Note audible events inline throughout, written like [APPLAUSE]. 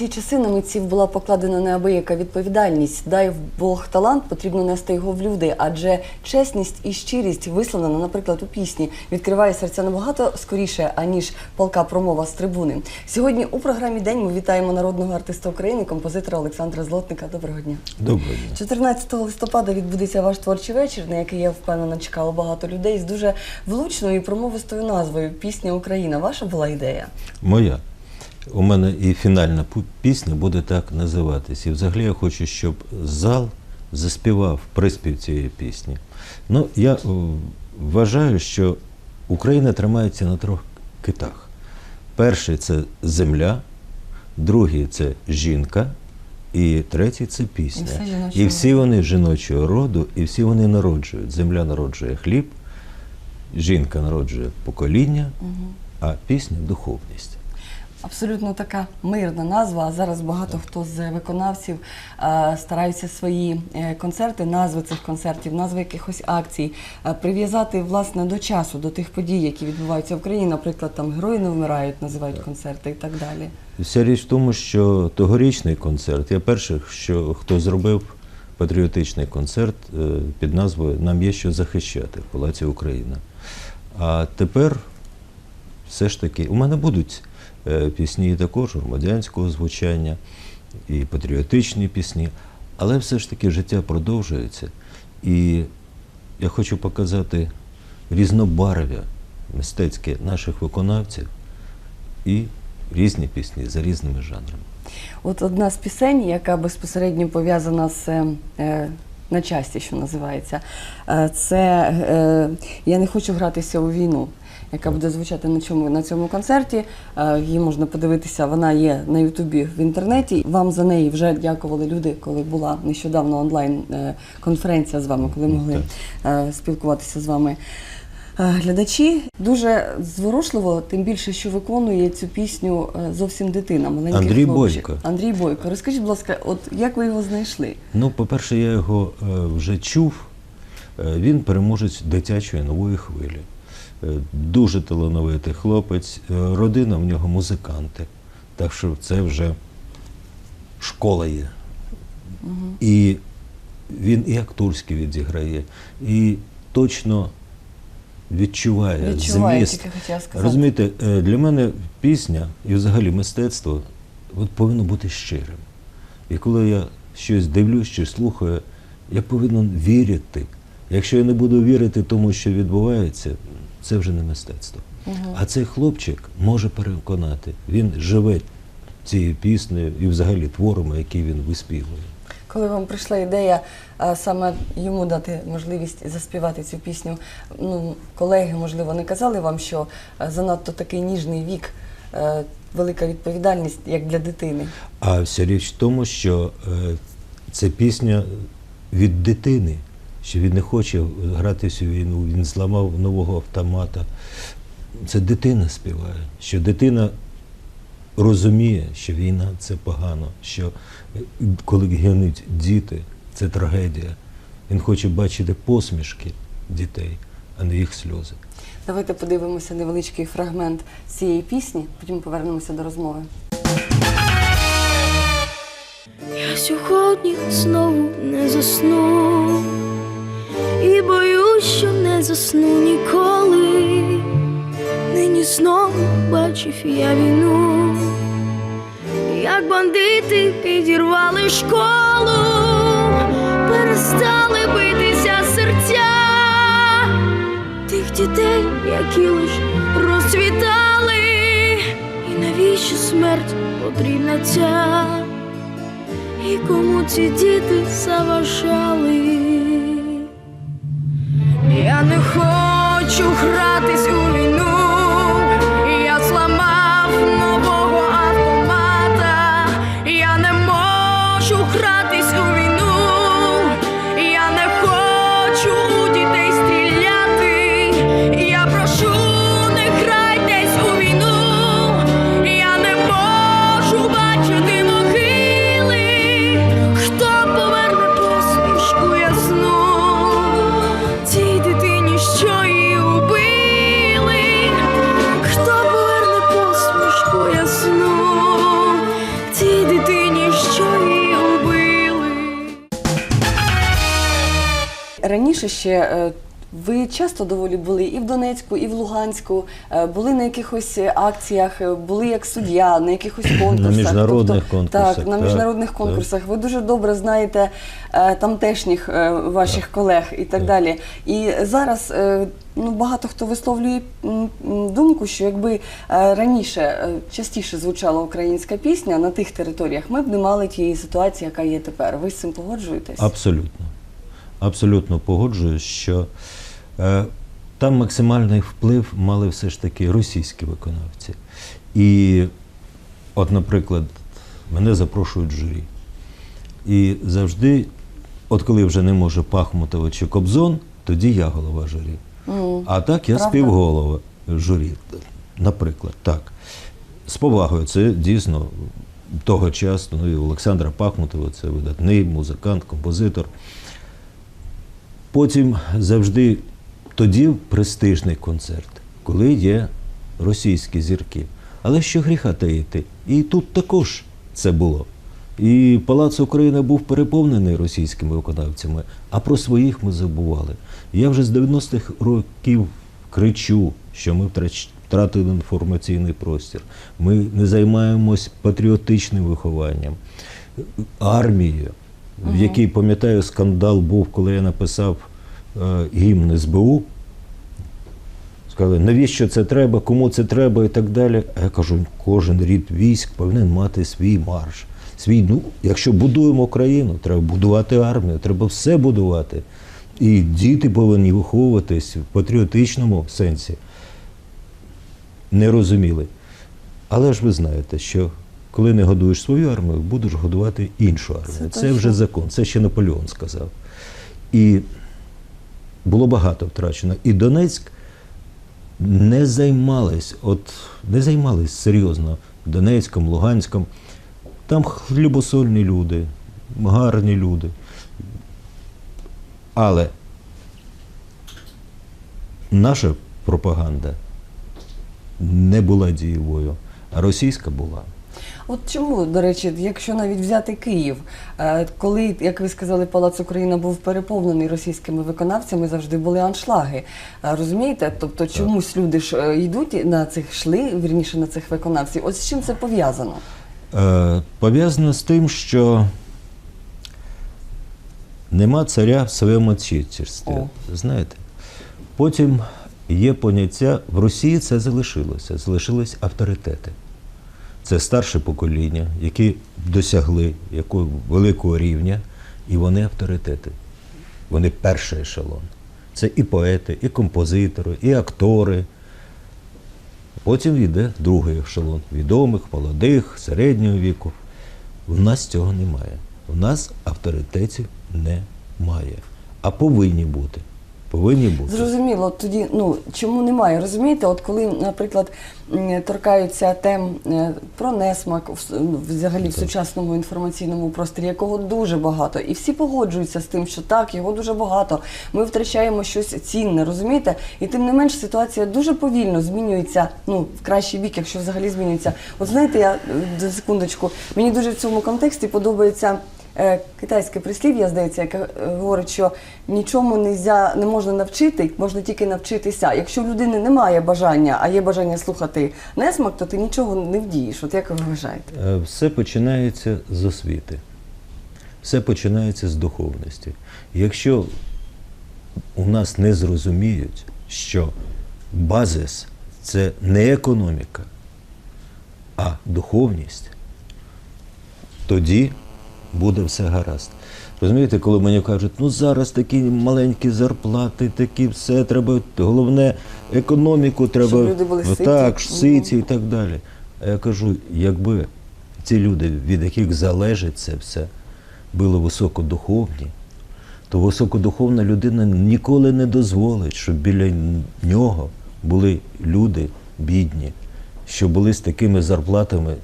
усі часи на митців була покладена неабияка відповідальність. Дай Бог талант, потрібно нести його в люди, адже чесність і щирість висловлена, наприклад, у пісні, відкриває серця набагато скоріше, аніж палка промова з трибуни. Сьогодні у програмі День ми вітаємо народного артиста України, композитора Олександра Злотника. Доброго дня. Доброго дня. 14 листопада відбудеться ваш творчий вечір, на який я впевнена чекало багато людей з дуже влучною і промовистою назвою Пісня Україна. Ваша була ідея? Моя. У мене і фінальна пісня буде так називатись. І взагалі я хочу, щоб зал заспівав приспів цієї пісні. Ну, я вважаю, що Україна тримається на трьох китах. Перший це земля, другий це жінка, і третій це пісня. І І всі вони жіночого роду, і всі вони народжують. Земля народжує хліб, жінка народжує покоління, а пісня духовність. Абсолютно така мирна назва. А зараз багато хто з виконавців е, стараються свої е, концерти, назви цих концертів, назви якихось акцій е, прив'язати власне до часу, до тих подій, які відбуваються в країні. Наприклад, там герої не вмирають, називають концерти і так далі. Вся річ в тому, що тогорічний концерт, я перший, що, хто зробив патріотичний концерт е, під назвою Нам є що захищати в Палаці Україна. А тепер все ж таки, у мене будуть пісні також громадянського звучання, і патріотичні пісні, але все ж таки життя продовжується. І я хочу показати різнобарв'я мистецьке наших виконавців і різні пісні за різними жанрами. От одна з пісень, яка безпосередньо пов'язана з е, е, на часті, що називається, е, це е, Я не хочу гратися у війну. Яка буде звучати на чому на цьому концерті? Е, Її можна подивитися. Вона є на Ютубі в інтернеті. Вам за неї вже дякували люди, коли була нещодавно онлайн конференція з вами, коли могли е, спілкуватися з вами. Е, Глядачі дуже зворушливо, тим більше, що виконує цю пісню е, зовсім дитина, маленький Андрій хлопчик. Бойко. Андрій Бойко. Розкажіть, будь ласка, от як ви його знайшли? Ну, по-перше, я його е, вже чув. Він переможець дитячої нової хвилі. Дуже талановитий хлопець. Родина в нього музиканти. Так що це вже школа є. І він і акторський відіграє, і точно відчуває, Відчуває, зміст. хотіла сказати. Розумієте, е, для мене пісня і взагалі мистецтво от повинно бути щирим. І коли я щось дивлюсь чи слухаю, я повинен вірити. Якщо я не буду вірити тому, що відбувається, це вже не мистецтво. А цей хлопчик може переконати. Він живе цією піснею і взагалі творами, які він виспівує. Коли вам прийшла ідея саме йому дати можливість заспівати цю пісню, ну колеги, можливо, не казали вам, що занадто такий ніжний вік, велика відповідальність як для дитини. А вся річ в тому, що це пісня від дитини, що він не хоче грати всю війну, він зламав нового автомата. Це дитина співає, що дитина розуміє, що війна це погано, що е, коли гинуть діти, це трагедія. Він хоче бачити посмішки дітей, а не їх сльози. Давайте подивимося невеличкий фрагмент цієї пісні, потім повернемося до розмови. Я сьогодні знову не засну і боюсь, що не засну ніколи. Нині знову бачив я війну, як бандити підірвали школу, перестали битися серця тих дітей, які лиш розцвітали, і навіщо смерть потрібна ця? І кому ці діти заважали? Я не хочу гратись раніше ще е, ви часто доволі були і в Донецьку, і в Луганську, е, були на якихось е, акціях, були як суддя, на якихось конкурсах. міжнародних тобто, конкурсах, Так, на так, міжнародних так. конкурсах. Ви дуже добре знаєте тамтешніх ваших колег і так далі. І зараз ну, багато хто висловлює думку, що якби раніше частіше звучала українська пісня на тих територіях, ми б не мали тієї ситуації, яка є тепер. Ви з цим погоджуєтесь? Абсолютно. Абсолютно погоджуюсь, що е, там максимальний вплив мали все ж таки російські виконавці. І, от, наприклад, мене запрошують в журі. І завжди, от коли вже не може Пахмутова чи Кобзон, тоді я голова журі. М. А так я Правда? співголова журі, наприклад, так. З повагою, це дійсно того часу, ну і Олександра Пахмутова, це видатний музикант, композитор. Потім завжди тоді престижний концерт, коли є російські зірки. Але що гріха таїти? І тут також це було. І Палац Україна був переповнений російськими виконавцями, а про своїх ми забували. Я вже з 90-х років кричу, що ми втратили інформаційний простір. Ми не займаємось патріотичним вихованням, армією, в якій, пам'ятаю, скандал був, коли я написав е, гімн СБУ. Сказали, навіщо це треба, кому це треба і так далі. А я кажу, кожен рід військ повинен мати свій марш. Свій, ну, якщо будуємо країну, треба будувати армію, треба все будувати. І діти повинні виховуватись в патріотичному сенсі. Не розуміли. Але ж ви знаєте, що коли не годуєш свою армію, будеш годувати іншу армію. Це Це, вже закон, це ще Наполеон сказав. І було багато втрачено. І Донецьк не займались, от не займались серйозно Донецьком, Луганськом. Там хлібосольні люди, гарні люди. Але наша пропаганда не була дієвою, а російська була. От чому, до речі, якщо навіть взяти Київ, е, коли, як ви сказали, Палац Україна був переповнений російськими виконавцями, завжди були аншлаги. Е, Розумієте? Тобто чомусь люди ж е, йдуть на цих йшли, вірніше на цих виконавців. От з чим це пов'язано? Е, пов'язано з тим, що нема царя в своєму. О. Знаєте? Потім є поняття, в Росії це залишилося, залишились авторитети. Це старше покоління, які досягли якого великого рівня, і вони авторитети. Вони перший ешелон. Це і поети, і композитори, і актори. Потім йде другий ешелон відомих, молодих, середнього віку. У нас цього немає. У нас авторитетів немає. А повинні бути. Повинні бути. Зрозуміло, тоді ну чому немає? Розумієте, от коли, наприклад, торкаються тем е, про несмак ну, взагалі в сучасному інформаційному просторі, якого дуже багато, і всі погоджуються з тим, що так, його дуже багато. Ми втрачаємо щось цінне, розумієте? І тим не менш ситуація дуже повільно змінюється. Ну в кращий бік, якщо взагалі змінюється. От знаєте, я е, за секундочку, мені дуже в цьому контексті подобається. Е, Китайське прислів'я, здається, яке е, говорить, що нічому нельзя, не можна навчити, можна тільки навчитися. Якщо в людини немає бажання, а є бажання слухати несмак, то ти нічого не вдієш. От як ви вважаєте? Е, Все починається з освіти. Все починається з духовності. Якщо у нас не зрозуміють, що базис це не економіка, а духовність, тоді буде все гаразд. Розумієте, коли мені кажуть, ну зараз такі маленькі зарплати, такі все, треба, головне, економіку треба Щоб люди були ситі. так, ситі і так далі. А я кажу, якби ці люди, від яких залежить це все, були високодуховні, то високодуховна людина ніколи не дозволить, щоб біля нього були люди бідні, що були з такими зарплатами,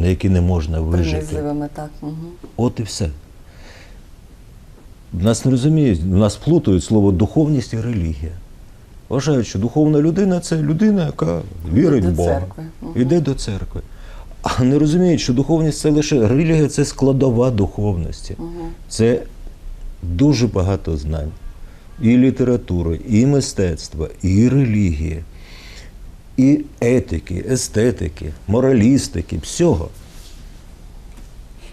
на які не можна вижити. Так. Угу. От і все. Нас не розуміють, нас плутають слово духовність і релігія. Вважають, що духовна людина це людина, яка вірить в Бога. Мгм. йде до церкви. А не розуміють, що духовність це лише релігія це складова духовності. Угу. Це дуже багато знань, і літератури, і мистецтва, і релігії, і етики, естетики, моралістики, всього.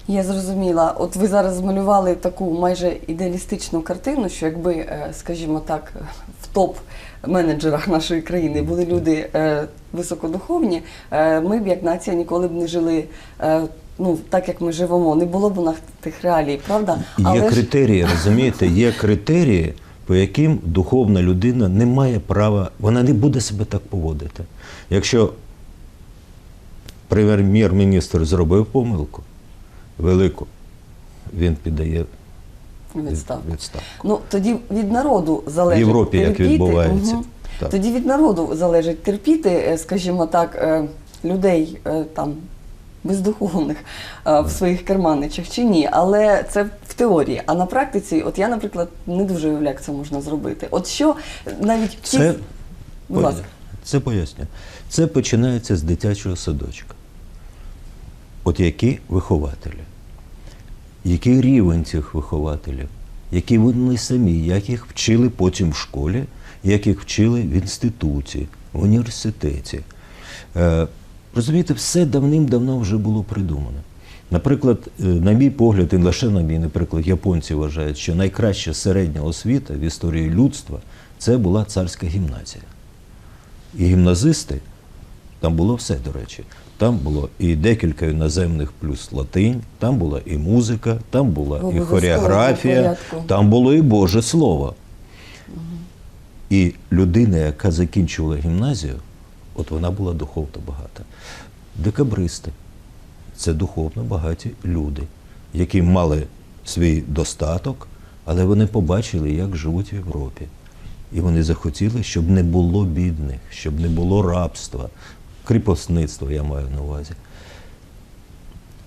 Я зрозуміла. От ви зараз змалювали таку майже ідеалістичну картину, що якби, е, скажімо так, в топ менеджерах нашої країни були люди е, високодуховні, е, ми б як нація ніколи б не жили. Ну, так як ми живемо, не було б у нас тих реалій, правда? Є ж- критерії, розумієте, є критерії, по яким духовна людина не має права, вона не буде себе так поводити. Якщо прем'єр-міністр зробив помилку велику, він піддає відставку. відставку. Ну тоді від народу залежить В Європі як відбувається. Мгм. Так. Тоді від народу залежить терпіти, е, скажімо так, е, людей е, там бездуховних е, в своїх керманичах чи ні. Але це в теорії. А на практиці, от я, наприклад, не дуже уявляю, як це можна зробити. От що навіть ті- Це, будь ласка. це поясню. Це починається з дитячого садочка. От які вихователі, який рівень цих вихователів, які вони самі, як їх вчили потім в школі, як їх вчили в інституті, в університеті. Розумієте, все давним-давно вже було придумано. Наприклад, е, на мій погляд, і лише на мій, наприклад, японці вважають, що найкраща середня освіта в історії людства це була царська гімназія. І гімназисти, там було все, до речі. Там було і декілька іноземних плюс латинь, там була і музика, там була і хореографія, там було і Боже Слово. І людина, яка закінчувала гімназію, от вона була духовно багата. Декабристи це духовно багаті люди, які мали свій достаток, але вони побачили, як живуть в Європі. І вони захотіли, щоб не було бідних, щоб не було рабства, кріпосництва, я маю на увазі.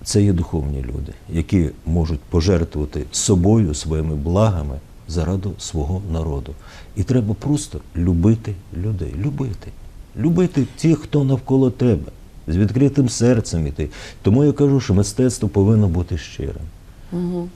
Це є духовні люди, які можуть пожертвувати собою, своїми благами заради свого народу. І треба просто любити людей. Любити. Любити тих, хто навколо тебе, з відкритим серцем іти. Тому я кажу, що мистецтво повинно бути щирим. Мгм.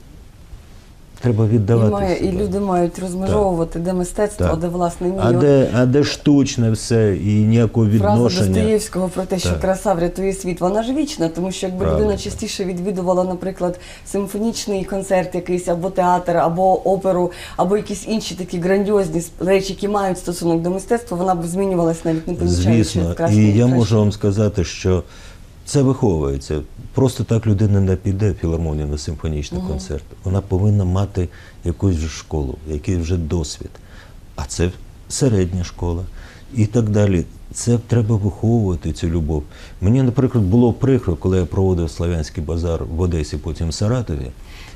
Треба віддавати. має, і люди мають розмежовувати, де мистецтво, Так. де власне мій. А де, а де штучне все і ніякого Фраза. Достоєвського про те, що Так. краса врятує світ, вона ж вічна, тому що якби Правильно. людина частіше відвідувала, наприклад, симфонічний концерт якийсь, або театр, або оперу, або якісь інші такі грандіозні речі, які мають стосунок до мистецтва, вона б змінювалась навіть не помічаючи Звісно, і я краще. можу вам сказати, що це виховується. Просто так людина не піде в філармонію на симфонічний концерт. Вона повинна мати якусь вже школу, якийсь вже досвід. А це середня школа і так далі. Це треба виховувати цю любов. Мені, наприклад, було прикро, коли я проводив Славянський базар в Одесі, потім в Саратові,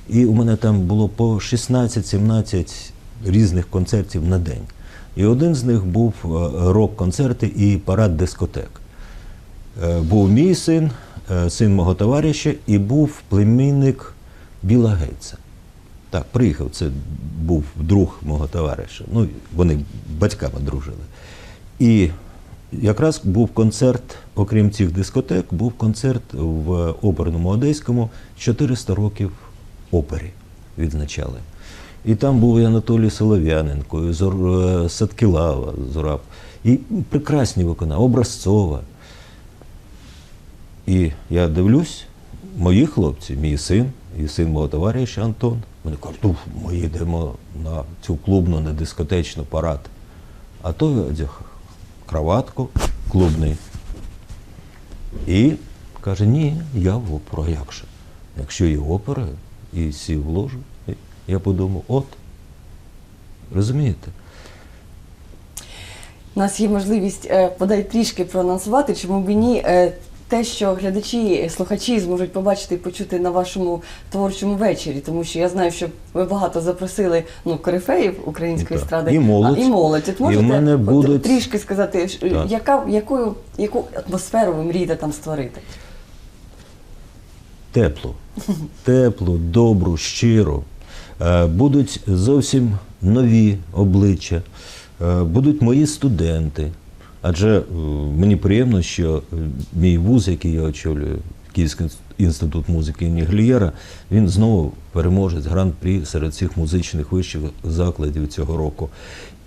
і у мене там було по 16-17 різних концертів на день. І один з них був е, рок-концерти і парад дискотек. Е, Був мій син, е, син мого товариша, і був племінник Біла Гейтса. Так, приїхав, це був друг мого товариша. Ну, вони батьками дружили. І якраз був концерт, окрім цих дискотек, був концерт в оперному Одеському 400 років опері відзначали. І там був і Анатолій Солов'яненко, і Зор... е, Садкілава Зураб, і прекрасні виконання, образцова. І я дивлюсь, мої хлопці, мій син і син мого товариша Антон, вони кажуть, «Ну, ми йдемо на цю клубну, на дискотечну парад. А той одяг краватку клубний. І каже, ні, я в оперу. А як же? Якщо є опера, і сів в ложу, я подумав, от, розумієте? У нас є можливість е, подай трішки проанонсувати, чому б і ні. Те, що глядачі, слухачі зможуть побачити і почути на вашому творчому вечорі, тому що я знаю, що ви багато запросили ну, корифеїв української естради. І молодь. А, і молодь. От І можете в мене будуть- трішки сказати, Так. яка, якою, яку атмосферу ви мрієте там створити? теплу, [LAUGHS] теплу, добру, щиру. Е, Будуть зовсім нові обличчя, е, будуть мої студенти. Адже е, мені приємно, що е, мій вуз, який я очолюю, Київський інститут музики імені Глієра, він знову переможець гран-прі серед цих музичних вищих закладів цього року.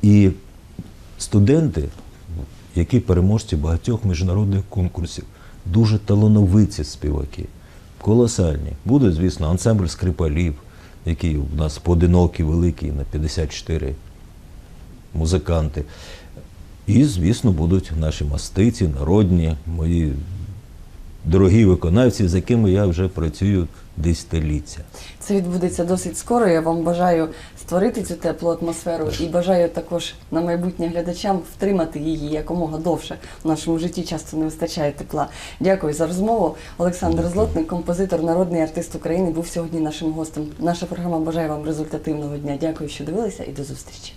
І студенти, які переможці багатьох міжнародних конкурсів, дуже талановиті співаки, колосальні. Буде, звісно, ансамбль скрипалів, який у нас поодинокий, великий на 54 музиканти. І, звісно, будуть наші мастиці, народні, мої дорогі виконавці, з якими я вже працюю десятиліття. Це відбудеться досить скоро. Я вам бажаю створити цю теплу атмосферу і бажаю також на майбутнє глядачам втримати її якомога довше. В нашому житті часто не вистачає тепла. Дякую за розмову. Олександр Злотник, композитор, народний артист України, був сьогодні нашим гостем. Наша програма бажає вам результативного дня. Дякую, що дивилися, і до зустрічі.